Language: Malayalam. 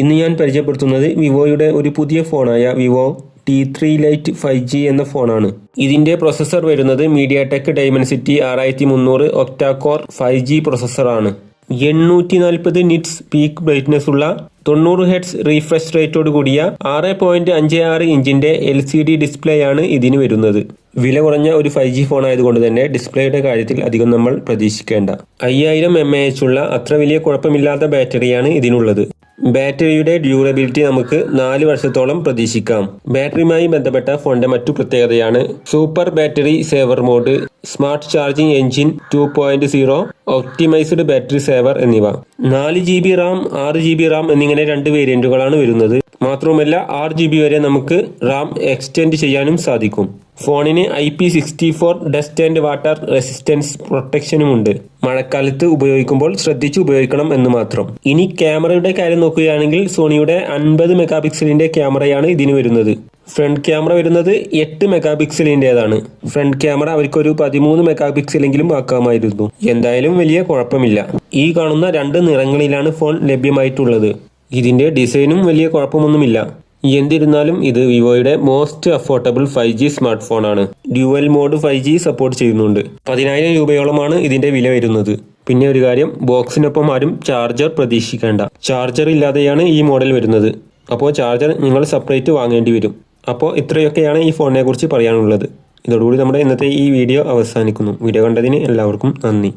ഇന്ന് ഞാൻ പരിചയപ്പെടുത്തുന്നത് വിവോയുടെ ഒരു പുതിയ ഫോണായ Vivo T three Lite five G എന്ന ഫോണാണ്. ഇതിന്റെ പ്രൊസസ്സർ വരുന്നത് മീഡിയ ടെക് ഡൈമൻസിറ്റി ആറായിരത്തി മുന്നൂറ് ഒക്ടാകോർ ഫൈവ് ജി പ്രൊസസ്സറാണ് എണ്ണൂറ്റി നാൽപ്പത് നിറ്റ്സ് പീക്ക് ബ്രൈറ്റ്നസ് ഉള്ള തൊണ്ണൂറ് ഹെഡ്സ് റീഫ്രഷ് റേറ്റോട് കൂടിയ ആറ് പോയിന്റ് അഞ്ച് ആറ് ഇഞ്ചിന്റെ എൽ സി ഡി ഡിസ്പ്ലേ ആണ് ഇതിന് വരുന്നത്. വില കുറഞ്ഞ ഒരു ഫൈവ് ജി ഫോൺ ആയതുകൊണ്ട് തന്നെ ഡിസ്പ്ലേയുടെ കാര്യത്തിൽ അധികം നമ്മൾ പ്രതീക്ഷിക്കേണ്ട. അയ്യായിരം എം എ എച്ച് ഉള്ള അത്ര വലിയ കുഴപ്പമില്ലാത്ത ബാറ്ററിയാണ് ഇതിനുള്ളത്. ബാറ്ററിയുടെ ഡ്യൂറബിലിറ്റി നമുക്ക് നാല് വർഷത്തോളം പ്രതീക്ഷിക്കാം. ബാറ്ററിയുമായി ബന്ധപ്പെട്ട ഫോണിന്റെ മറ്റു പ്രത്യേകതയാണ്. Super battery saver mode smart charging engine two point zero optimised battery saver എന്നിവ. നാല് ജി ബി റാം ആറ് ജി ബി റാം എന്നിങ്ങനെ രണ്ട് വേരിയന്റുകളാണ് വരുന്നത്. മാത്രവുമല്ല ആറ് ജി ബി വരെ നമുക്ക് റാം എക്സ്റ്റെൻഡ് ചെയ്യാനും സാധിക്കും. ഫോണിന് I P sixty four dust and water resistance പ്രൊട്ടക്ഷനുമുണ്ട്. മഴക്കാലത്ത് ഉപയോഗിക്കുമ്പോൾ ശ്രദ്ധിച്ച് ഉപയോഗിക്കണം എന്ന് മാത്രം. ഇനി ക്യാമറയുടെ കാര്യം നോക്കുകയാണെങ്കിൽ സോണിയുടെ അൻപത് മെഗാ പിക്സലിന്റെ ക്യാമറയാണ് ഇതിന് വരുന്നത്. ഫ്രണ്ട് ക്യാമറ വരുന്നത് എട്ട് മെഗാ പിക്സലിന്റെതാണ് ഫ്രണ്ട് ക്യാമറ അവർക്കൊരു പതിമൂന്ന് മെഗാ പിക്സലെങ്കിലും ആക്കാമായിരുന്നു. എന്തായാലും വലിയ കുഴപ്പമില്ല. ഈ കാണുന്ന രണ്ട് നിറങ്ങളിലാണ് ഫോൺ ലഭ്യമായിട്ടുള്ളത്. ഇതിന്റെ ഡിസൈനും വലിയ കുഴപ്പമൊന്നുമില്ല. എന്നിരുന്നാലും ഇത് വിവോയുടെ most affordable five G smart ഫോണാണ്. Dual mode five G support ചെയ്യുന്നുണ്ട്. പതിനായിരം രൂപയോളമാണ് ഇതിന്റെ വില വരുന്നത്. പിന്നെ ഒരു കാര്യം ബോക്സിനൊപ്പം ആരും ചാർജർ പ്രതീക്ഷിക്കേണ്ട. ചാർജർ ഇല്ലാതെയാണ് ഈ മോഡൽ വരുന്നത്. അപ്പോൾ ചാർജർ നിങ്ങൾ സെപ്പറേറ്റ് വാങ്ങേണ്ടി വരും. അപ്പോൾ ഇത്രയൊക്കെയാണ് ഈ ഫോണിനെക്കുറിച്ച് പറയാനുള്ളത്. ഇതോടുകൂടി നമ്മുടെ ഇന്നത്തെ ഈ വീഡിയോ അവസാനിക്കുന്നു. വീഡിയോ കണ്ടതിന് എല്ലാവർക്കും നന്ദി.